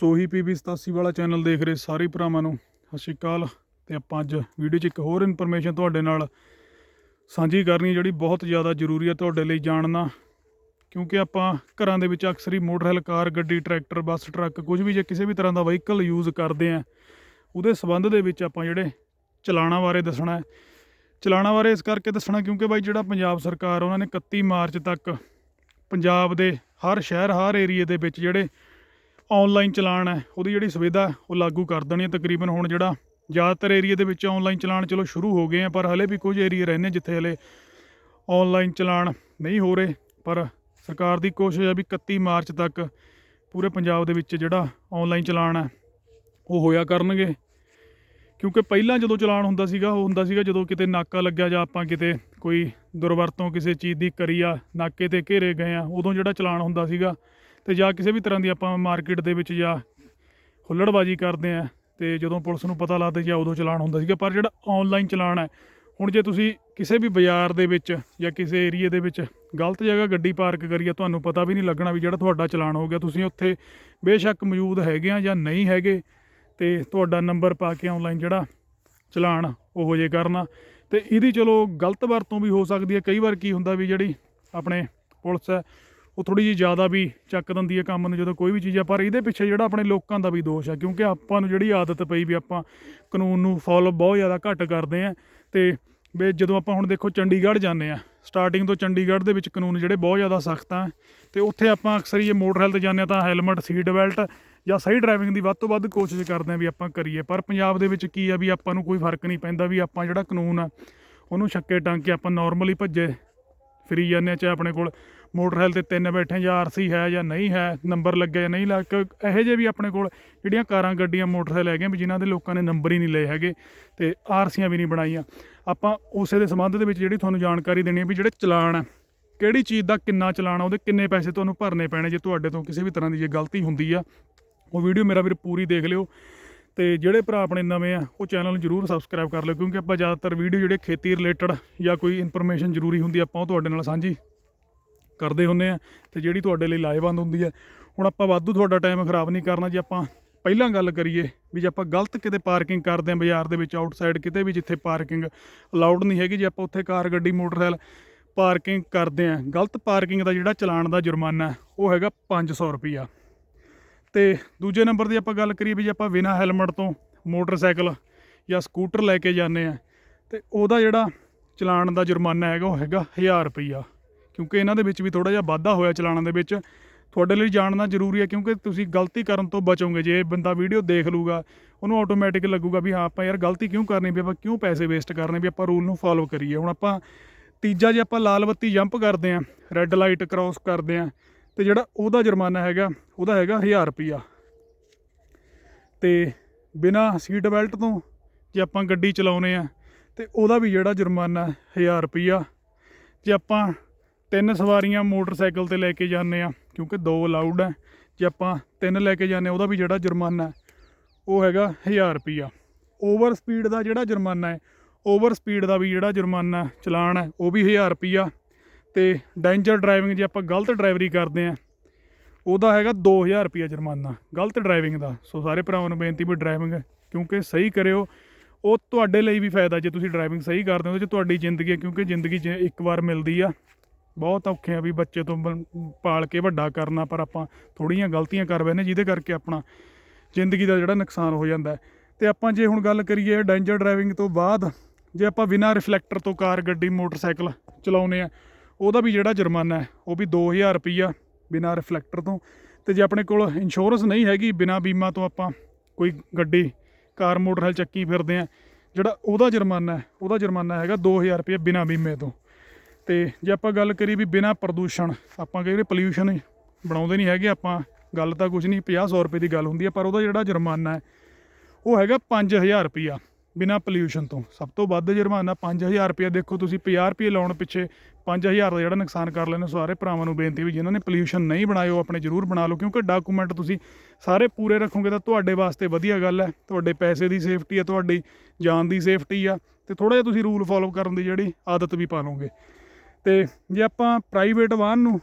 ਸੋਹੀ PB 87 ਵਾਲਾ channel ਦੇਖ ਰਹੇ ਸਾਰੇ ਭਰਾਵਾਂ ਨੂੰ। ਸਤਿ ਸ਼੍ਰੀ ਅਕਾਲ ਤੇ ਆਪਾਂ ਅੱਜ ਵੀਡੀਓ 'ਚ ਇੱਕ ਹੋਰ ਇਨਫੋਰਮੇਸ਼ਨ ਤੁਹਾਡੇ ਨਾਲ ਸਾਂਝੀ ਕਰਨੀ, ਜਿਹੜੀ ਬਹੁਤ ਜ਼ਿਆਦਾ ਜ਼ਰੂਰੀ ਹੈ ਤੁਹਾਡੇ ਲਈ ਜਾਣਨਾ। ਕਿਉਂਕਿ ਆਪਾਂ ਘਰਾਂ ਦੇ ਵਿੱਚ ਅਕਸਰ ਹੀ ਮੋਟਰਸਾਈਕਲ, ਕਾਰ, ਗੱਡੀ, ਟਰੈਕਟਰ, ਬੱਸ, ਟਰੱਕ ਕੁਝ ਵੀ ਜੇ ਕਿਸੇ ਵੀ ਤਰ੍ਹਾਂ ਦਾ ਵਹੀਕਲ ਯੂਜ਼ ਕਰਦੇ ਆ, ਉਹਦੇ ਸਬੰਧ ਦੇ ਵਿੱਚ ਆਪਾਂ ਜਿਹੜੇ ਚਲਾਣਾ ਬਾਰੇ ਦੱਸਣਾ ਹੈ। ਚਲਾਣਾ ਬਾਰੇ ਇਸ ਕਰਕੇ ਦੱਸਣਾ ਕਿਉਂਕਿ ਬਾਈ ਜਿਹੜਾ ਪੰਜਾਬ ਸਰਕਾਰ ਉਹਨਾਂ ਨੇ 31 ਮਾਰਚ ਤੱਕ ਪੰਜਾਬ ਦੇ ਹਰ ਸ਼ਹਿਰ, ਹਰ ਏਰੀਏ ਦੇ ਵਿੱਚ ਜਿਹੜੇ ਆਨਲਾਈਨ ਚਲਾਨ ਹੈ, ਉਹਦੀ ਜਿਹੜੀ ਸੁਵਿਧਾ ਉਹ ਲਾਗੂ ਕਰ ਦੇਣੀ ਹੈ ਤਕਰੀਬਨ ਹੁਣ ਜਿਹੜਾ ਜ਼ਿਆਦਾਤਰ ਏਰੀਏ ਦੇ ਵਿੱਚ ਆਨਲਾਈਨ ਚਲਾਨ ਚਲੋ ਸ਼ੁਰੂ ਹੋ ਗਏ ਆ, ਪਰ ਹਲੇ ਵੀ ਕੁਝ ਏਰੀਏ ਰਹਿੰਦੇ ਜਿੱਥੇ ਹਲੇ ਆਨਲਾਈਨ ਚਲਾਨ ਨਹੀਂ ਹੋ ਰਹੇ, ਪਰ ਸਰਕਾਰ ਦੀ ਕੋਸ਼ਿਸ਼ ਹੈ ਵੀ 31 ਮਾਰਚ ਤੱਕ ਪੂਰੇ ਪੰਜਾਬ ਦੇ ਵਿੱਚ ਜਿਹੜਾ ਆਨਲਾਈਨ ਚਲਾਨ ਹੈ, ਉਹ ਹੋਇਆ ਕਰਨਗੇ। ਕਿਉਂਕਿ ਪਹਿਲਾਂ ਜਦੋਂ ਚਲਾਨ ਹੁੰਦਾ ਸੀਗਾ, ਉਹ ਹੁੰਦਾ ਸੀਗਾ ਜਦੋਂ ਕਿਤੇ ਨਾਕਾ ਲੱਗਿਆ ਜਾਂ ਆਪਾਂ ਕਿਤੇ ਕੋਈ ਦੁਰਵਰਤੋਂ ਕਿਸੇ ਚੀਜ਼ ਦੀ ਕਰੀ ਆ, ਨਾਕੇ ਤੇ ਘੇਰੇ ਗਏ ਆ, ਉਦੋਂ ਜਿਹੜਾ ਚਲਾਨ ਹੁੰਦਾ ਸੀਗਾ ਤੇ ਜਾਂ ਕਿਸੇ ਵੀ ਤਰ੍ਹਾਂ ਦੀ ਆਪਾਂ ਮਾਰਕੀਟ ਦੇ ਵਿੱਚ ਜਾਂ ਹੁੱਲੜਬਾਜੀ ਕਰਦੇ ਆ, ਤੇ ਜਦੋਂ ਪੁਲਿਸ ਨੂੰ ਪਤਾ ਲੱਗਦਾ ਜਾਂ ਉਦੋਂ ਚਲਾਨ ਹੁੰਦਾ ਸੀਗਾ, ਪਰ ਜਿਹੜਾ ਆਨਲਾਈਨ ਚਲਾਨ ਹੈ, ਹੁਣ ਜੇ ਤੁਸੀਂ ਕਿਸੇ ਵੀ ਬਾਜ਼ਾਰ ਦੇ ਵਿੱਚ ਜਾਂ ਕਿਸੇ ਏਰੀਏ ਦੇ ਵਿੱਚ ਗਲਤ ਜਗ੍ਹਾ ਗੱਡੀ ਪਾਰਕ ਕਰੀਏ ਤੁਹਾਨੂੰ ਪਤਾ ਵੀ ਨਹੀਂ ਲੱਗਣਾ ਵੀ ਜਿਹੜਾ ਤੁਹਾਡਾ ਚਲਾਨ ਹੋ ਗਿਆ, ਤੁਸੀਂ ਉੱਥੇ ਬੇਸ਼ੱਕ ਮੌਜੂਦ ਹੈਗੇ ਆ ਜਾਂ ਨਹੀਂ ਹੈਗੇ, ਤੇ ਤੁਹਾਡਾ ਨੰਬਰ ਪਾ ਕੇ ਆਨਲਾਈਨ ਜਿਹੜਾ ਚਲਾਨ ਉਹ ਜੇ ਕਰਨਾ ਤੇ ਇਹਦੀ ਚਲੋ ਗਲਤ ਵਰਤੋਂ ਵੀ ਹੋ ਸਕਦੀ ਹੈ। ਕਈ ਵਾਰ ਕੀ ਹੁੰਦਾ ਵੀ ਜਿਹੜੀ ਆਪਣੇ ਪੁਲਿਸ ਹੈ ਉਹ ਥੋੜੀ ਜਿਹੀ ਜ਼ਿਆਦਾ ਵੀ ਚੱਕ ਦਿੰਦੀ ਹੈ ਕੰਮ ਨੂੰ ਜਦੋਂ ਕੋਈ ਵੀ ਚੀਜ਼ ਆ, ਪਰ ਇਹਦੇ ਪਿੱਛੇ ਜਿਹੜਾ ਆਪਣੇ ਲੋਕਾਂ ਦਾ ਵੀ ਦੋਸ਼ ਆ, ਕਿਉਂਕਿ ਆਪਾਂ ਨੂੰ ਜਿਹੜੀ ਆਦਤ ਪਈ ਵੀ ਆਪਾਂ ਕਾਨੂੰਨ ਨੂੰ ਫੋਲੋ ਬਹੁਤ ਜ਼ਿਆਦਾ ਘੱਟ ਕਰਦੇ ਆ ਤੇ ਵੀ ਜਦੋਂ ਆਪਾਂ ਹੁਣ ਦੇਖੋ ਚੰਡੀਗੜ੍ਹ ਜਾਂਦੇ ਆ ਸਟਾਰਟਿੰਗ ਤੋਂ ਚੰਡੀਗੜ੍ਹ ਦੇ ਵਿੱਚ ਕਾਨੂੰਨ ਜਿਹੜੇ ਬਹੁਤ ਜ਼ਿਆਦਾ ਸਖਤ ਆ ਤੇ ਉੱਥੇ ਆਪਾਂ ਅਕਸਰ ਹੀ ਇਹ ਮੋਟਰਸਾਈਕਲ ਤੇ ਜਾਂਦੇ ਆ ਤਾਂ ਹੈਲਮਟ ਸੀਟ ਬੈਲਟ ਜਾਂ ਸਹੀ ਡਰਾਈਵਿੰਗ ਦੀ ਵੱਧ ਤੋਂ ਵੱਧ ਕੋਸ਼ਿਸ਼ ਕਰਦੇ ਆ ਵੀ ਆਪਾਂ ਕਰੀਏ, ਪਰ ਪੰਜਾਬ ਦੇ ਵਿੱਚ ਕੀ ਆ ਵੀ ਆਪਾਂ ਨੂੰ ਕੋਈ ਫ਼ਰਕ ਨਹੀਂ ਪੈਂਦਾ ਵੀ ਆਪਾਂ ਜਿਹੜਾ ਕਾਨੂੰਨ ਆ ਉਹਨੂੰ ਛੱਕੇ ਟੰਗ ਕੇ ਆਪਾਂ ਨਾਰਮਲੀ ਭੱਜੇ ਫਰੀ ਜਾਂਦੇ ਆ ਚਾਹੇ ਆਪਣੇ ਕੋਲ ਮੋਟਰਸਾਈਕਲ ਤੇ ਤਿੰਨ ਬੈਠੇ ਜਾਂ ਆਰਸੀ ਹੈ ਜਾਂ ਨਹੀਂ ਹੈ, ਨੰਬਰ ਲੱਗਿਆ ਜਾਂ ਨਹੀਂ ਲੱਗ ਇਹੋ ਜਿਹੇ ਵੀ ਆਪਣੇ ਕੋਲ ਜਿਹੜੀਆਂ ਕਾਰਾਂ, ਗੱਡੀਆਂ, ਮੋਟਰਸਾਈਕਲ ਹੈਗੇ ਵੀ ਜਿਨ੍ਹਾਂ ਦੇ ਲੋਕਾਂ ਨੇ ਨੰਬਰ ਹੀ ਨਹੀਂ ਲਏ ਹੈਗੇ ਤੇ ਆਰਸੀਆਂ ਵੀ ਨਹੀਂ ਬਣਾਈਆਂ। ਆਪਾਂ ਉਸੇ ਦੇ ਸੰਬੰਧ ਦੇ ਵਿੱਚ ਜਿਹੜੀ ਤੁਹਾਨੂੰ ਜਾਣਕਾਰੀ ਦੇਣੀ ਹੈ ਵੀ ਜਿਹੜੇ ਚਲਾਨ ਆ, ਕਿਹੜੀ ਚੀਜ਼ ਦਾ ਕਿੰਨਾ ਚਲਾਨ ਉਹਦੇ ਕਿੰਨੇ ਪੈਸੇ ਤੁਹਾਨੂੰ ਭਰਨੇ ਪੈਣੇ ਜੇ ਤੁਹਾਡੇ ਤੋਂ ਕਿਸੇ ਵੀ ਤਰ੍ਹਾਂ ਦੀ ਜੇ ਗਲਤੀ ਹੁੰਦੀ ਆ, ਉਹ ਵੀਡੀਓ ਮੇਰਾ ਵੀਰ ਪੂਰੀ ਦੇਖ ਲਿਓ। ਤੇ ਜਿਹੜੇ ਭਰਾ ਆਪਣੇ ਨਵੇਂ ਆ, ਉਹ ਚੈਨਲ ਨੂੰ ਜਰੂਰ ਸਬਸਕ੍ਰਾਈਬ ਕਰ ਲਿਓ, ਕਿਉਂਕਿ ਆਪਾਂ ਜ਼ਿਆਦਾਤਰ ਵੀਡੀਓ ਜਿਹੜੇ ਖੇਤੀ ਰਿਲੇਟਡ ਜਾਂ ਕੋਈ ਇਨਫੋਰਮੇਸ਼ਨ ਜ਼ਰੂਰੀ ਹੁੰਦੀ ਆਪਾਂ ਉਹ ਤੁਹਾਡੇ ਨਾਲ ਸਾਂਝੀ ਕਰਦੇ ਹੁੰਨੇ ਆ ਤੇ ਜਿਹੜੀ ਤੁਹਾਡੇ ਲਈ ਲਾਹੇਵੰਦ ਹੁੰਦੀ ਹੈ ਹੁਣ ਆਪਾਂ ਵਾਧੂ ਤੁਹਾਡਾ ਟਾਈਮ ਖਰਾਬ ਨਹੀਂ ਕਰਨਾ, ਜੇ ਆਪਾਂ ਪਹਿਲਾਂ ਗੱਲ ਕਰੀਏ ਵੀ ਜੇ ਆਪਾਂ ਗਲਤ ਕਿਤੇ ਪਾਰਕਿੰਗ ਕਰਦੇ ਆਂ ਬਾਜ਼ਾਰ ਦੇ ਵਿੱਚ ਆਊਟਸਾਈਡ ਕਿਤੇ ਵੀ ਜਿੱਥੇ ਪਾਰਕਿੰਗ ਅਲਾਉਡ ਨਹੀਂ ਹੈਗੀ, ਜੇ ਆਪਾਂ ਉੱਥੇ ਕਾਰ, ਗੱਡੀ, ਮੋਟਰਸਾਈਕਲ ਪਾਰਕਿੰਗ ਕਰਦੇ ਆਂ, ਗਲਤ ਪਾਰਕਿੰਗ ਦਾ ਜਿਹੜਾ ਚਲਾਨ ਦਾ ਜੁਰਮਾਨਾ ਉਹ ਹੈਗਾ 500 ਰੁਪਈਆ ਤੇ ਦੂਜੇ ਨੰਬਰ ਦੀ ਆਪਾਂ ਗੱਲ ਕਰੀਏ ਵੀ ਜੇ ਆਪਾਂ ਬਿਨਾਂ ਹੈਲਮਟ ਤੋਂ ਮੋਟਰਸਾਈਕਲ ਜਾਂ ਸਕੂਟਰ ਲੈ ਕੇ ਜਾਂਦੇ ਆ, ਤੇ ਉਹਦਾ ਜਿਹੜਾ ਚਲਾਨ ਦਾ ਜੁਰਮਾਨਾ ਹੈਗਾ, ਉਹ ਹੈਗਾ 1000 ਰੁਪਈਆ ਕਿਉਂਕਿ ਇਹਨਾਂ ਦੇ ਵਿੱਚ ਵੀ ਥੋੜਾ ਜਿਹਾ ਵਾਧਾ ਹੋਇਆ ਚਲਾਨਾਂ ਦੇ ਵਿੱਚ। ਤੁਹਾਡੇ ਲਈ ਜਾਣਨਾ ਜ਼ਰੂਰੀ ਹੈ ਕਿਉਂਕਿ ਤੁਸੀਂ ਗਲਤੀ ਕਰਨ ਤੋਂ ਬਚੋਗੇ। ਜੇ ਬੰਦਾ ਵੀਡੀਓ ਦੇਖ ਲੂਗਾ ਉਹਨੂੰ ਆਟੋਮੈਟਿਕ ਲੱਗੂਗਾ ਵੀ ਹਾਂ, ਆਪਾਂ ਯਾਰ ਗਲਤੀ ਕਿਉਂ ਕਰਨੀ ਵੀ ਆਪਾਂ ਕਿਉਂ ਪੈਸੇ ਵੇਸਟ ਕਰਨੇ ਵੀ ਆਪਾਂ ਰੂਲ ਨੂੰ ਫਾਲੋ ਕਰੀਏ। ਹੁਣ ਆਪਾਂ ਤੀਜਾ ਜੇ ਆਪਾਂ ਲਾਲ ਬੱਤੀ ਜੰਪ ਕਰਦੇ ਆਂ ਰੈੱਡ ਲਾਈਟ ਕ੍ਰਾਸ ਕਰਦੇ ਆਂ ਤੇ ਜਿਹੜਾ ਉਹਦਾ ਜੁਰਮਾਨਾ ਹੈਗਾ, ਉਹਦਾ ਹੈਗਾ 1000 ਰੁਪਈਆ। ਤੇ ਬਿਨਾ ਸੀਟ ਬੈਲਟ ਤੋਂ ਜੇ ਆਪਾਂ ਗੱਡੀ ਚਲਾਉਨੇ ਆ, ਤੇ ਉਹਦਾ ਵੀ ਜਿਹੜਾ ਜੁਰਮਾਨਾ 1000 ਰੁਪਈਆ। ਜੇ ਆਪਾਂ ਤਿੰਨ ਸਵਾਰੀਆਂ ਮੋਟਰਸਾਈਕਲ ਤੇ ਲੈ ਕੇ ਜਾਂਦੇ ਆ, ਕਿਉਂਕਿ ਦੋ ਅਲਾਉਡ ਹੈ ਜੇ ਆਪਾਂ ਤਿੰਨ ਲੈ ਕੇ ਜਾਂਦੇ ਉਹਦਾ ਵੀ ਜਿਹੜਾ ਜੁਰਮਾਨਾ ਉਹ ਹੈਗਾ 1000 ਰੁਪਈਆ। ਓਵਰ ਸਪੀਡ ਦਾ ਜਿਹੜਾ ਜੁਰਮਾਨਾ ਹੈ, ਓਵਰ ਸਪੀਡ ਦਾ ਵੀ ਜਿਹੜਾ ਜੁਰਮਾਨਾ ਚਲਾਨ ਹੈ, ਉਹ ਵੀ 1000 ਰੁਪਈਆ। ਤੇ ਡੇਂਜਰ ਡਰਾਈਵਿੰਗ ਜੇ ਆਪਾਂ ਗਲਤ ਡਰਾਈਵਰੀ ਕਰਦੇ ਆ, ਉਹਦਾ ਹੈਗਾ 2000 ਰੁਪਈਆ ਜੁਰਮਾਨਾ, ਗਲਤ ਡਰਾਈਵਿੰਗ ਦਾ। ਸੋ ਸਾਰੇ ਭਰਾਵਾਂ ਨੂੰ ਬੇਨਤੀ ਵੀ ਡਰਾਈਵਿੰਗ, ਕਿਉਂਕਿ ਸਹੀ ਕਰਿਓ, ਉਹ ਤੁਹਾਡੇ ਲਈ ਵੀ ਫਾਇਦਾ ਜੇ ਤੁਸੀਂ ਡਰਾਈਵਿੰਗ ਸਹੀ ਕਰਦੇ ਹੋ, ਤੇ ਤੁਹਾਡੀ ਜ਼ਿੰਦਗੀ ਕਿਉਂਕਿ ਜ਼ਿੰਦਗੀ 'ਚ ਇੱਕ ਵਾਰ ਮਿਲਦੀ ਆ। ਬਹੁਤ ਔਖੇ ਆ ਵੀ ਬੱਚੇ ਤੋਂ ਬਣ- ਪਾਲ ਕੇ ਵੱਡਾ ਕਰਨਾ, ਪਰ ਆਪਾਂ ਥੋੜੀਆਂ ਗਲਤੀਆਂ ਕਰ ਬੈਨੇ ਜਿਹਦੇ ਕਰਕੇ ਆਪਣਾ ਜ਼ਿੰਦਗੀ ਦਾ ਜਿਹੜਾ ਨੁਕਸਾਨ ਹੋ ਜਾਂਦਾ ਹੈ। ਤੇ ਆਪਾਂ ਜੇ ਹੁਣ ਗੱਲ ਕਰੀਏ ਡੈਂਜਰ ਡਰਾਈਵਿੰਗ ਤੋਂ ਬਾਅਦ, ਜੇ ਆਪਾਂ ਬਿਨਾਂ ਰਿਫਲੈਕਟਰ ਤੋਂ ਕਾਰ, ਗੱਡੀ, ਮੋਟਰਸਾਈਕਲ ਚਲਾਉਨੇ ਆ ਉਹਦਾ ਵੀ ਜਿਹੜਾ ਜੁਰਮਾਨਾ ਹੈ, ਉਹ ਵੀ 2000 ਰੁਪਈਆ ਬਿਨਾਂ ਰਿਫਲੈਕਟਰ ਤੋਂ ਤੇ ਜੇ ਆਪਣੇ ਕੋਲ ਇੰਸ਼ੋਰੈਂਸ ਨਹੀਂ ਹੈਗੀ, ਬਿਨਾਂ ਬੀਮਾ ਤੋਂ ਆਪਾਂ ਕੋਈ ਗੱਡੀ, ਕਾਰ, ਮੋਟਰਸਾਈਕਲ ਚੱਕੀ ਫਿਰਦੇ ਆ ਜਿਹੜਾ ਉਹਦਾ ਜੁਰਮਾਨਾ ਹੈ, ਉਹਦਾ ਜੁਰਮਾਨਾ ਹੈਗਾ 2000 ਰੁਪਏ ਬਿਨਾਂ ਬੀਮੇ ਤੋਂ ਤੇ ਜੇ ਆਪਾਂ ਗੱਲ ਕਰੀਏ ਵੀ ਬਿਨਾਂ ਪ੍ਰਦੂਸ਼ਣ, ਆਪਾਂ ਕਹਿੰਦੇ ਪੋਲਿਊਸ਼ਨ ਬਣਾਉਂਦੇ ਨਹੀਂ ਹੈਗੇ ਆਪਾਂ, ਗੱਲ ਤਾਂ ਕੁਝ ਨਹੀਂ 50 100 ਰੁਪਏ ਦੀ ਗੱਲ ਹੁੰਦੀ ਹੈ ਪਰ ਉਹਦਾ ਜਿਹੜਾ ਜੁਰਮਾਨਾ ਹੈ, ਉਹ ਹੈਗਾ 5000 ਰੁਪਿਆ ਬਿਨਾਂ ਪੋਲਿਊਸ਼ਨ ਤੋਂ। ਸਭ ਤੋਂ ਵੱਧ ਜੁਰਮਾਨਾ 5000 ਰੁਪਿਆ ਦੇਖੋ ਤੁਸੀਂ 50 ਰੁਪਏ ਲਾਉਣ ਪਿੱਛੇ 5000 ਦਾ ਜਿਹੜਾ ਨੁਕਸਾਨ ਕਰ ਲੈਣੇ ਸਾਰੇ ਭਰਾਵਾਂ ਨੂੰ ਬੇਨਤੀ ਵੀ ਜਿਨ੍ਹਾਂ ਨੇ ਪੋਲਿਊਸ਼ਨ ਨਹੀਂ ਬਣਾਇਓ ਆਪਣੇ ਜ਼ਰੂਰ ਬਣਾ ਲਓ, ਕਿਉਂਕਿ ਡਾਕੂਮੈਂਟ ਤੁਸੀਂ ਸਾਰੇ ਪੂਰੇ ਰੱਖੋਗੇ ਤਾਂ ਤੁਹਾਡੇ ਵਾਸਤੇ ਵਧੀਆ ਗੱਲ ਹੈ, ਤੁਹਾਡੇ ਪੈਸੇ ਦੀ ਸੇਫਟੀ ਹੈ, ਤੁਹਾਡੀ ਜਾਨ ਦੀ ਸੇਫਟੀ ਆ, ਤੇ ਥੋੜਾ ਜਿਹਾ ਤੁਸੀਂ ਰੂਲ ਫੋਲੋ ਕਰਨ ਦੀ ਜਿਹੜੀ ਆਦਤ ਵੀ ਪਾ ਲਓਗੇ। ਤੇ ਜੇ ਆਪਾਂ ਪ੍ਰਾਈਵੇਟ ਵਾਹਨ ਨੂੰ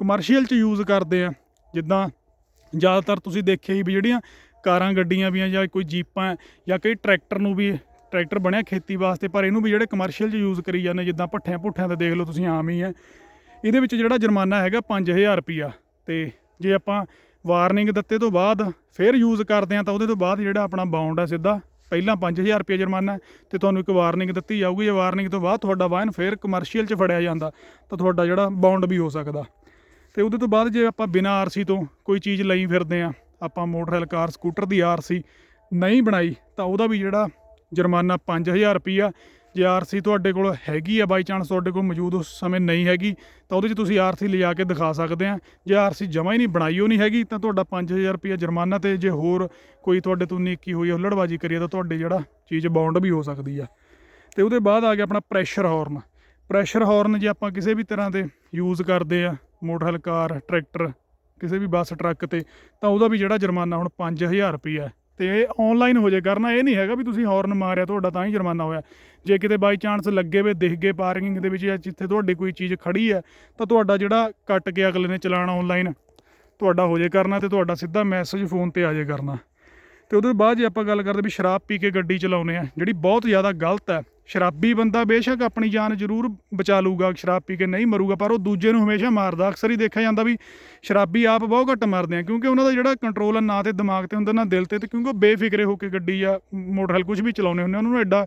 ਕਮਰਸ਼ੀਅਲ ਚ ਯੂਜ਼ ਕਰਦੇ ਆ ਜਿੱਦਾਂ ਜ਼ਿਆਦਾਤਰ ਤੁਸੀਂ ਦੇਖਿਆ ਹੀ ਵੀ ਜਿਹੜੀਆਂ ਕਾਰਾਂ, ਗੱਡੀਆਂ ਵੀ ਆ ਜਾਂ ਕੋਈ ਜੀਪਾਂ ਜਾਂ ਕਈ ਟਰੈਕਟਰ ਨੂੰ ਵੀ ਟਰੈਕਟਰ ਬਣਿਆ ਖੇਤੀ ਵਾਸਤੇ, ਪਰ ਇਹਨੂੰ ਵੀ ਜਿਹੜੇ ਕਮਰਸ਼ੀਅਲ 'ਚ ਯੂਜ਼ ਕਰੀ ਜਾਂਦੇ, ਜਿੱਦਾਂ ਭੱਠਿਆਂ ਭੁੱਠਿਆਂ ਤੇ ਦੇਖ ਲਓ ਤੁਸੀਂ ਆਮ ਹੀ ਹੈ ਇਹਦੇ ਵਿੱਚ ਜਿਹੜਾ ਜੁਰਮਾਨਾ ਹੈਗਾ 5000 ਰੁਪਿਆ ਤੇ ਜੇ ਆਪਾਂ ਵਾਰਨਿੰਗ ਦਿੱਤੇ ਤੋਂ ਬਾਅਦ ਫਿਰ ਯੂਜ਼ ਕਰਦੇ ਆ ਤਾਂ ਉਹਦੇ ਤੋਂ ਬਾਅਦ ਜਿਹੜਾ ਆਪਣਾ ਬਾਉਂਡ ਹੈ ਸਿੱਧਾ ਪਹਿਲਾਂ 5000 ਰੁਪਏ ਜੁਰਮਾਨਾ ਹੈ ਤੇ ਤੁਹਾਨੂੰ ਇੱਕ ਵਾਰਨਿੰਗ ਦਿੱਤੀ ਜਾਊਗੀ। ਜੇ ਵਾਰਨਿੰਗ ਤੋਂ ਬਾਅਦ ਤੁਹਾਡਾ ਵਾਹਨ ਫਿਰ ਕਮਰਸ਼ੀਅਲ 'ਚ ਫੜਿਆ ਜਾਂਦਾ ਤਾਂ ਤੁਹਾਡਾ ਜਿਹੜਾ ਬਾਉਂਡ ਵੀ ਹੋ ਸਕਦਾ। ਤੇ ਉਹਦੇ ਤੋਂ ਬਾਅਦ ਜੇ ਆਪਾਂ ਬਿਨਾਂ ਆਰਸੀ ਤੋਂ ਕੋਈ ਚੀਜ਼ ਲਈ ਫਿਰਦੇ ਆ ਆਪਾਂ ਮੋਟਰਸਾਈਕਲ, ਕਾਰ, ਸਕੂਟਰ ਦੀ ਆਰਸੀ ਨਹੀਂ ਬਣਾਈ ਤਾਂ ਉਹਦਾ ਵੀ ਜਿਹੜਾ ਜੁਰਮਾਨਾ 5000 ਰੁਪਈਆ ਜੇ ਆਰਸੀ ਤੁਹਾਡੇ ਕੋਲ ਹੈਗੀ ਆ ਬਾਈ ਚਾਂਸ, ਤੁਹਾਡੇ ਕੋਲ ਮੌਜੂਦ ਉਸ ਸਮੇਂ ਨਹੀਂ ਹੈਗੀ, ਤਾਂ ਉਹਦੇ 'ਚ ਤੁਸੀਂ ਆਰਸੀ ਲਿਜਾ ਕੇ ਦਿਖਾ ਸਕਦੇ ਆ। ਜੇ ਆਰਸੀ ਜਮਾ ਹੀ ਨਹੀਂ ਬਣਾਈ ਉਹ ਨਹੀਂ ਹੈਗੀ, ਤਾਂ ਤੁਹਾਡਾ 5000 ਰੁਪਈਆ ਜੁਰਮਾਨਾ ਤੇ ਜੇ ਹੋਰ ਕੋਈ ਤੁਹਾਡੇ ਤੋਂ ਨੀਕੀ ਹੋਈ ਹੈ ਹੁੱਲੜਬਾਜੀ ਕਰੀਏ, ਤਾਂ ਤੁਹਾਡੇ ਜਿਹੜਾ ਚੀਜ਼ ਬਾਉਂਡ ਵੀ ਹੋ ਸਕਦੀ ਆ। ਤੇ ਉਹਦੇ ਬਾਅਦ ਆ ਗਿਆ ਆਪਣਾ ਪ੍ਰੈਸ਼ਰ ਹਾਰਨ ਪ੍ਰੈਸ਼ਰ ਹਾਰਨ ਜੇ ਆਪਾਂ ਕਿਸੇ ਵੀ ਤਰ੍ਹਾਂ ਦੇ ਯੂਜ਼ ਕਰਦੇ ਆ, ਮੋਟਰਸਾਈਕਲ, ਕਾਰ, ਟਰੈਕਟਰ, ਕਿਸੇ ਵੀ ਬੱਸ, ਟਰੱਕ ਤੇ, ਤਾਂ ਉਹਦਾ ਵੀ ਜਿਹੜਾ ਜੁਰਮਾਨਾ ਹੁਣ 5000 ਰੁਪਈਆ ਹੈ। ਤੇ ਇਹ ਆਨਲਾਈਨ ਹੋ ਜੇ ਕਰਨਾ ਇਹ ਨਹੀਂ ਹੈਗਾ ਵੀ ਤੁਸੀਂ ਹਾਰਨ ਮਾਰਿਆ, ਤੁਹਾਡਾ ਤਾਂ ਹੀ ਜੁਰਮਾਨਾ ਹੋਇਆ। ਜੇ ਕਿਤੇ ਬਾਈ ਚਾਂਸ ਲੱਗੇ ਵੇ, ਦਿਖ ਗਏ ਪਾਰਕਿੰਗ ਦੇ ਵਿੱਚ ਜਾਂ ਜਿੱਥੇ ਤੁਹਾਡੀ ਕੋਈ ਚੀਜ਼ ਖੜੀ ਹੈ, ਤਾਂ ਤੁਹਾਡਾ ਜਿਹੜਾ ਕੱਟ ਕੇ ਅਗਲੇ ਨੇ ਚਲਾਨ ਆਨਲਾਈਨ ਤੁਹਾਡਾ ਹੋ ਜੇ ਕਰਨਾ ਤੇ ਤੁਹਾਡਾ ਸਿੱਧਾ ਮੈਸੇਜ ਫੋਨ ਤੇ ਆ ਜੇ ਕਰਨਾ। ਤੇ ਉਹਦੇ ਬਾਅਦ ਜੇ ਆਪਾਂ ਗੱਲ ਕਰਦੇ ਵੀ ਸ਼ਰਾਬ ਪੀ ਕੇ ਗੱਡੀ ਚਲਾਉਨੇ ਆ ਜਿਹੜੀ ਬਹੁਤ ਜ਼ਿਆਦਾ ਗਲਤ ਹੈ ਸ਼ਰਾਬੀ ਬੰਦਾ ਬੇਸ਼ੱਕ ਆਪਣੀ ਜਾਨ ਜ਼ਰੂਰ ਬਚਾ ਲੂਗਾ ਸ਼ਰਾਬ ਪੀ ਕੇ ਨਹੀਂ ਮਰੂਗਾ, ਪਰ ਉਹ ਦੂਜੇ ਨੂੰ ਹਮੇਸ਼ਾ ਮਾਰਦਾ। ਅਕਸਰ ਹੀ ਦੇਖਿਆ ਜਾਂਦਾ ਵੀ ਸ਼ਰਾਬੀ ਆਪ ਬਹੁਤ ਘੱਟ ਮਾਰਦੇ ਆ, ਕਿਉਂਕਿ ਉਹਨਾਂ ਦਾ ਜਿਹੜਾ ਕੰਟਰੋਲ ਆ, ਨਾ ਤੇ ਦਿਮਾਗ ਤੇ ਹੁੰਦਾ, ਨਾ ਦਿਲ ਤੇ ਤੇ ਕਿਉਂਕਿ ਉਹ ਬੇਫਿਕਰੇ ਹੋ ਕੇ ਗੱਡੀ ਜਾਂ ਮੋਟਰਸਾਈਕਲ ਕੁਝ ਵੀ ਚਲਾਉਂਦੇ ਹੁੰਦੇ ਉਹਨਾਂ ਨੂੰ ਐਡਾ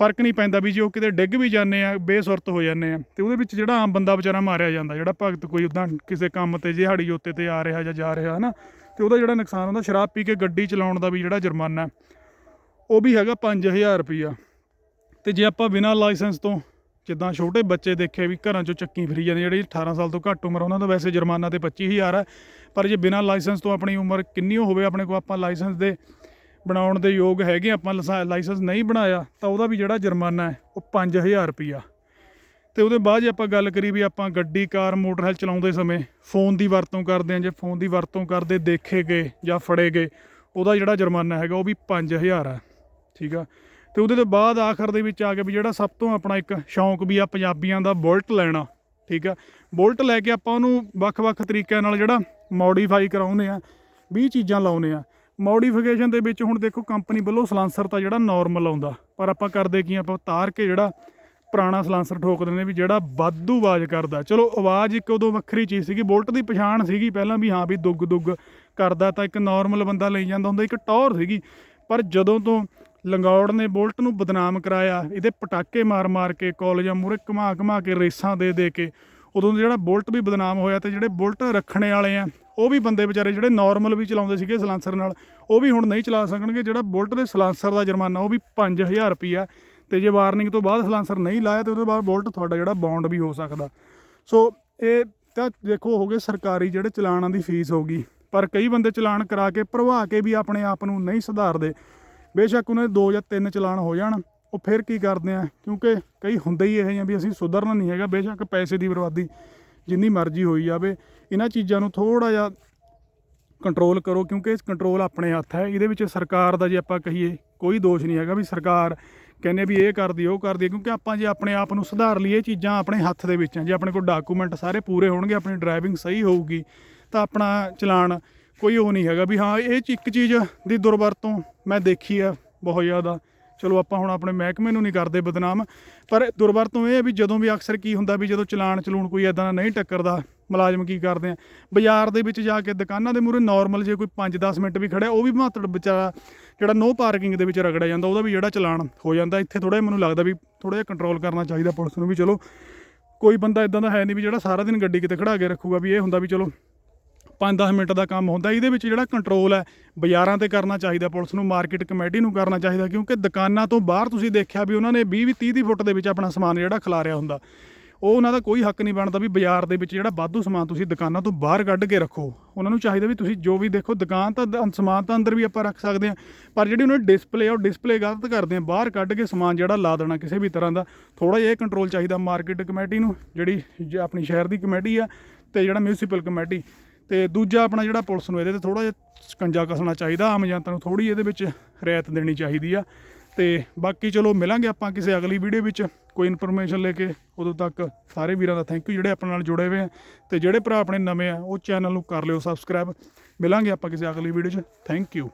ਫ਼ਰਕ ਨਹੀਂ ਪੈਂਦਾ ਵੀ ਜੇ ਉਹ ਕਿਤੇ ਡਿੱਗ ਵੀ ਜਾਂਦੇ ਆ, ਬੇਸੁਰਤ ਹੋ ਜਾਂਦੇ ਆ, ਤੇ ਉਹਦੇ ਵਿੱਚ ਜਿਹੜਾ ਆਮ ਬੰਦਾ ਵਿਚਾਰਾ ਮਾਰਿਆ ਜਾਂਦਾ, ਜਿਹੜਾ ਭਗਤ ਕੋਈ ਉਦਾਂ ਕਿਸੇ ਕੰਮ ਤੇ, ਦਿਹਾੜੀ ਜੋਤੇ ਤੇ ਆ ਰਿਹਾ ਜਾਂ ਜਾ ਰਿਹਾ, ਹਨਾ, ਤੇ ਉਹਦਾ ਜਿਹੜਾ ਨੁਕਸਾਨ ਹੁੰਦਾ, ਸ਼ਰਾਬ ਪੀ ਕੇ ਗੱਡੀ ਚਲਾਉਣ ਦਾ ਵੀ ਜਿਹੜਾ ਜੁਰਮਾਨਾ, ਉਹ ਵੀ ਹੈਗਾ 5000 ਰੁਪਈਆ। ਤੇ ਜੇ ਆਪਾਂ ਬਿਨਾਂ ਲਾਇਸੈਂਸ ਤੋਂ ਜਿੱਦਾਂ ਛੋਟੇ ਬੱਚੇ ਦੇਖੇ ਵੀ ਘਰਾਂ ਚੋਂ ਚੱਕੀ ਫਰੀ ਜਾਂਦੇ, ਜਿਹੜੇ 18 ਸਾਲ ਤੋਂ ਘੱਟ ਉਮਰ ਉਹਨਾਂ ਦਾ ਵੈਸੇ ਜੁਰਮਾਨਾ ਤੇ 25000 ਹੈ ਪਰ ਜੇ ਬਿਨਾਂ ਲਾਇਸੈਂਸ ਤੋਂ ਆਪਣੀ ਉਮਰ ਕਿੰਨੀ ਹੋਵੇ, ਆਪਣੇ ਕੋਲ ਆਪਾਂ ਲਾਇਸੈਂਸ ਦੇ ਬਣਾਉਣ ਦੇ ਯੋਗ ਹੈਗੇ ਆਪਾਂ ਲਸਾ- ਲਾਇਸੈਂਸ ਨਹੀਂ ਬਣਾਇਆ, ਤਾਂ ਉਹਦਾ ਵੀ ਜਿਹੜਾ ਜੁਰਮਾਨਾ ਹੈ, ਉਹ 5000 ਰੁਪਈਆ। ਤੇ ਉਹਦੇ ਬਾਅਦ ਜੇ ਆਪਾਂ ਗੱਲ ਕਰੀ ਵੀ ਆਪਾਂ ਗੱਡੀ, ਕਾਰ, ਮੋਟਰਸਾਈਕਲ ਚਲਾਉਂਦੇ ਸਮੇਂ ਫੋਨ ਦੀ ਵਰਤੋਂ ਕਰਦੇ ਹਾਂ, ਜੇ ਫੋਨ ਦੀ ਵਰਤੋਂ ਕਰਦੇ ਦੇਖੇ ਗਏ ਜਾਂ ਫੜੇ ਗਏ, ਉਹਦਾ ਜਿਹੜਾ ਜੁਰਮਾਨਾ ਹੈਗਾ ਉਹ ਵੀ 5000 ਹੈ ਠੀਕ ਆ? ਤੇ ਉਹਦੇ ਤੋਂ ਬਾਅਦ ਆਖਰ ਦੇ ਵਿੱਚ ਆ ਕੇ ਵੀ ਜਿਹੜਾ ਸਭ ਤੋਂ ਆਪਣਾ ਇੱਕ ਸ਼ੌਂਕ ਵੀ ਆ ਪੰਜਾਬੀਆਂ ਦਾ ਬੁਲਟ ਲੈਣਾ, ਠੀਕ ਆ? ਬੁਲਟ ਲੈ ਕੇ ਆਪਾਂ ਉਹਨੂੰ ਵੱਖ-ਵੱਖ ਤਰੀਕਿਆਂ ਨਾਲ ਜਿਹੜਾ ਮੋਡੀਫਾਈ ਕਰਾਉਂਦੇ ਆ 20 ਚੀਜ਼ਾਂ ਲਾਉਂਦੇ ਆ। ਮੋਡੀਫਿਕੇਸ਼ਨ ਦੇ ਵਿੱਚ ਹੁਣ ਦੇਖੋ ਕੰਪਨੀ ਵੱਲੋਂ ਸਲਾਂਸਰ ਤਾਂ ਜਿਹੜਾ ਨਾਰਮਲ ਆਉਂਦਾ, ਪਰ ਆਪਾਂ ਕਰਦੇ ਕੀ ਆਪਾਂ ਤਾਰ ਕੇ ਜਿਹੜਾ ਪੁਰਾਣਾ ਸਲਾਂਸਰ ਠੋਕ ਦਿੰਦੇ ਵੀ ਜਿਹੜਾ ਵਾਧੂ ਆਵਾਜ਼ ਕਰਦਾ। ਚਲੋ ਆਵਾਜ਼ ਇੱਕ ਉਦੋਂ ਵੱਖਰੀ ਚੀਜ਼ ਸੀਗੀ, ਬੁਲਟ ਦੀ ਪਛਾਣ ਸੀਗੀ ਪਹਿਲਾਂ ਵੀ ਹਾਂ ਵੀ ਦੁੱਗ ਦੁੱਗ ਕਰਦਾ ਤਾਂ ਇੱਕ ਨਾਰਮਲ ਬੰਦਾ ਲਈ ਜਾਂਦਾ ਹੁੰਦਾ, ਇੱਕ ਟੌਰ ਸੀਗੀ। ਪਰ ਜਦੋਂ ਤੋਂ ਲੰਗੌੜ ਨੇ ਬੁਲਟ ਨੂੰ ਬਦਨਾਮ ਕਰਾਇਆ। ਇਹਦੇ ਪਟਾਕੇ ਮਾਰ-ਮਾਰ ਕੇ ਕਾਲਜਾਂ ਮੂਹਰੇ ਘੁਮਾ-ਘੁਮਾ ਕੇ, ਰੇਸਾਂ ਦੇ ਦੇ ਕੇ, ਉਦੋਂ ਦਾ ਜਿਹੜਾ ਬੁਲਟ ਵੀ ਬਦਨਾਮ ਹੋਇਆ ਤੇ ਜਿਹੜੇ ਬੁਲਟ ਰੱਖਣੇ ਵਾਲੇ ਆ, ਉਹ ਵੀ ਬੰਦੇ ਵਿਚਾਰੇ ਜਿਹੜੇ ਨਾਰਮਲ ਵੀ ਚਲਾਉਂਦੇ ਸੀਗੇ ਸਲਾਂਸਰ ਨਾਲ, ਉਹ ਵੀ ਹੁਣ ਨਹੀਂ ਚਲਾ ਸਕਣਗੇ। ਜਿਹੜਾ ਬੁਲਟ ਦੇ ਸਲਾਂਸਰ ਦਾ ਜੁਰਮਾਨਾ, ਉਹ ਵੀ 5000 ਰੁਪਈਆ। ਤੇ ਜੇ ਵਾਰਨਿੰਗ ਤੋਂ ਬਾਅਦ ਸਲਾਂਸਰ ਨਹੀਂ ਲਾਇਆ ਤੇ ਉਹਦੇ ਬਾਅਦ ਬੁਲਟ ਤੁਹਾਡਾ ਜਿਹੜਾ ਬੌਂਡ ਵੀ ਹੋ ਸਕਦਾ। ਸੋ ਇਹ ਤਾਂ ਦੇਖੋ, ਹੋ ਗਏ ਸਰਕਾਰੀ ਜਿਹੜੇ ਚਲਾਨਾਂ ਦੀ ਫੀਸ ਹੋਗੀ ਪਰ ਕਈ ਬੰਦੇ ਚਲਾਨ ਕਰਾ ਕੇ, ਭਰਵਾ ਕੇ ਵੀ ਆਪਣੇ ਆਪ ਨੂੰ ਨਹੀਂ ਸੁਧਾਰਦੇ। ਬੇਸ਼ੱਕ ਉਹਨਾਂ ਦੇ ਦੋ ਜਾਂ ਤਿੰਨ ਚਲਾਨ ਹੋ ਜਾਣ, ਉਹ ਫਿਰ ਕੀ ਕਰਦੇ ਆ? ਕਿਉਂਕਿ ਕਈ ਹੁੰਦੇ ਹੀ ਇਹ ਆ ਵੀ ਅਸੀਂ ਸੁਧਰਨਾ ਨਹੀਂ ਹੈਗਾ, ਬੇਸ਼ੱਕ ਪੈਸੇ ਦੀ ਬਰਬਾਦੀ ਜਿੰਨੀ ਮਰਜ਼ੀ ਹੋਈ ਜਾਵੇ, ਇਹਨਾਂ ਚੀਜ਼ਾਂ ਨੂੰ ਥੋੜਾ ਜਿਹਾ ਕੰਟਰੋਲ ਕਰੋ, ਕਿਉਂਕਿ ਇਸ ਕੰਟਰੋਲ ਆਪਣੇ ਹੱਥ ਹੈ, ਇਹਦੇ ਵਿੱਚ ਸਰਕਾਰ ਦਾ ਜੇ ਆਪਾਂ ਕਹੀਏ, ਕੋਈ ਦੋਸ਼ ਨਹੀਂ ਹੈਗਾ ਵੀ ਸਰਕਾਰ ਕਹਿੰਦੇ ਵੀ ਇਹ ਕਰਦੀ, ਉਹ ਕਰਦੀ ਕਿਉਂਕਿ ਆਪਾਂ ਜੇ ਆਪਣੇ ਆਪ ਨੂੰ ਸੁਧਾਰ ਲਈਏ, ਇਹ ਚੀਜ਼ਾਂ ਆਪਣੇ ਹੱਥ ਦੇ ਵਿੱਚ ਆ, ਜੇ ਆਪਣੇ ਕੋਲ ਡਾਕੂਮੈਂਟ ਸਾਰੇ ਪੂਰੇ ਹੋਣਗੇ, ਆਪਣੀ ਡਰਾਈਵਿੰਗ ਸਹੀ ਹੋਊਗੀ, ਤਾਂ ਆਪਣਾ ਚਲਾਨ ਕੋਈ ਉਹ ਨਹੀਂ ਹੈਗਾ ਵੀ ਹਾਂ, ਇਹ ਚ ਇੱਕ ਚੀਜ਼ ਦੀ ਦੁਰਵਰਤੋਂ ਮੈਂ ਦੇਖੀ ਆ ਬਹੁਤ ਜ਼ਿਆਦਾ। ਚਲੋ ਆਪਾਂ ਹੁਣ ਆਪਣੇ ਮਹਿਕਮੇ ਨੂੰ ਨਹੀਂ ਕਰਦੇ ਬਦਨਾਮ, ਪਰ ਦੁਰਵਰਤੋਂ ਇਹ ਹੈ ਵੀ ਜਦੋਂ ਵੀ ਅਕਸਰ ਕੀ ਹੁੰਦਾ ਵੀ ਜਦੋਂ ਚਲਾਨ ਚਲੂਣ ਕੋਈ ਇਦਾਂ ਦਾ ਨਹੀਂ ਟੱਕਰਦਾ, ਮੁਲਾਜ਼ਮ ਕੀ ਕਰਦੇ ਆ? ਬਾਜ਼ਾਰ ਦੇ ਵਿੱਚ ਜਾ ਕੇ ਦੁਕਾਨਾਂ ਦੇ ਮੂਹਰੇ ਨਾਰਮਲ ਜੇ ਕੋਈ 5-10 ਮਿੰਟ ਵੀ ਖੜਿਆ, ਉਹ ਵੀ ਮਹੱਤਵ ਵਿਚਾਰਾ ਜਿਹੜਾ ਨੋ ਪਾਰਕਿੰਗ ਦੇ ਵਿੱਚ ਰਗੜਿਆ ਜਾਂਦਾ, ਉਹਦਾ ਵੀ ਜਿਹੜਾ ਚਲਾਨ ਹੋ ਜਾਂਦਾ, ਇੱਥੇ ਥੋੜਾ ਮੈਨੂੰ ਲੱਗਦਾ ਵੀ ਥੋੜਾ ਜਿਹਾ ਕੰਟਰੋਲ ਕਰਨਾ ਚਾਹੀਦਾ ਪੁਲਿਸ ਨੂੰ ਵੀ, ਚਲੋ ਕੋਈ ਬੰਦਾ ਇਦਾਂ ਦਾ ਹੈ ਨਹੀਂ ਵੀ ਜਿਹੜਾ ਸਾਰਾ ਦਿਨ ਗੱਡੀ ਕਿਤੇ ਖੜਾ ਕੇ ਰੱਖੂਗਾ ਵੀ ਇਹ ਹੁੰਦਾ ਵੀ ਚਲੋ 5-10 ਮਿੰਟ ਦਾ ਕੰਮ ਹੁੰਦਾ, ਇਹਦੇ ਵਿੱਚ ਜਿਹੜਾ ਕੰਟਰੋਲ ਹੈ, ਬਾਜ਼ਾਰਾਂ ਤੇ ਕਰਨਾ ਚਾਹੀਦਾ, ਪੁਲਿਸ ਨੂੰ ਮਾਰਕੀਟ ਕਮੇਟੀ ਨੂੰ ਕਰਨਾ ਚਾਹੀਦਾ, ਕਿਉਂਕਿ ਦੁਕਾਨਾਂ ਤੋਂ ਬਾਹਰ ਤੁਸੀਂ ਦੇਖਿਆ ਵੀ ਉਹਨਾਂ ਨੇ 20 30 ਦੀ ਫੁੱਟ ਦੇ ਵਿੱਚ ਆਪਣਾ ਸਮਾਨ ਜਿਹੜਾ ਖਿਲਾਰਿਆ ਹੁੰਦਾ। ਉਹ ਉਹਨਾਂ ਦਾ ਕੋਈ ਹੱਕ ਨਹੀਂ ਬਣਦਾ ਵੀ ਬਾਜ਼ਾਰ ਦੇ ਵਿੱਚ ਜਿਹੜਾ ਵਾਧੂ ਸਮਾਨ ਤੁਸੀਂ ਦੁਕਾਨਾਂ ਤੋਂ ਬਾਹਰ ਕੱਢ ਕੇ ਰੱਖੋ। ਉਹਨਾਂ ਨੂੰ ਚਾਹੀਦਾ ਵੀ ਤੁਸੀਂ ਜੋ ਵੀ ਦੇਖੋ, ਦੁਕਾਨ ਤਾਂ ਸਮਾਨ ਤਾਂ ਅੰਦਰ ਵੀ ਆਪਾਂ ਰੱਖ ਸਕਦੇ ਹਾਂ, ਪਰ ਜਿਹੜੀ ਉਹਨਾਂ ਡਿਸਪਲੇ ਆ, ਉਹ ਡਿਸਪਲੇ ਗਲਤ ਕਰਦੇ ਆ। ਬਾਹਰ ਕੱਢ ਕੇ ਸਮਾਨ ਜਿਹੜਾ ਲਾ ਦੇਣਾ ਕਿਸੇ ਵੀ ਤਰ੍ਹਾਂ ਦਾ ਥੋੜਾ ਜਿਹਾ ਇਹ ਕੰਟਰੋਲ ਚਾਹੀਦਾ ਮਾਰਕੀਟ ਕਮੇਟੀ ਨੂੰ, ਜਿਹੜੀ ਜ- ਆਪਣੀ ਸ਼ਹਿਰ ਦੀ ਕਮੇਟੀ ਆ, ਤੇ ਜਿਹੜਾ ਮਿਊਨਿਸਪਲ ਕਮੇਟੀ। ਤੇ ਦੂਜਾ ਆਪਣਾ ਜਿਹੜਾ ਪੁਲਿਸ ਨੂੰ ਇਹਦੇ ਤੇ ਥੋੜਾ ਜਿਹਾ ਸਕੰਜਾ ਕੱਸਣਾ ਚਾਹੀਦਾ, ਆਮ ਜਨਤਾ ਨੂੰ ਥੋੜੀ ਇਹਦੇ ਵਿੱਚ ਰਿਆਇਤ ਦੇਣੀ ਚਾਹੀਦੀ ਆ। ਤੇ ਬਾਕੀ ਚਲੋ ਮਿਲਾਂਗੇ ਆਪਾਂ ਕਿਸੇ ਅਗਲੀ ਵੀਡੀਓ ਵਿੱਚ ਕੋਈ ਇਨਫੋਰਮੇਸ਼ਨ ਲੈ ਕੇ, ਉਦੋਂ ਤੱਕ ਸਾਰੇ ਵੀਰਾਂ ਦਾ ਥੈਂਕ ਯੂ ਜਿਹੜੇ ਆਪਣੇ ਨਾਲ ਜੁੜੇ ਹੋਏ ਆ। ਤੇ ਜਿਹੜੇ ਭਰਾ ਆਪਣੇ ਨਵੇਂ ਆ, ਉਹ ਚੈਨਲ ਨੂੰ ਕਰ ਲਿਓ ਸਬਸਕ੍ਰਾਈਬ ਮਿਲਾਂਗੇ ਆਪਾਂ ਕਿਸੇ ਅਗਲੀ ਵੀਡੀਓ 'ਚ। Thank you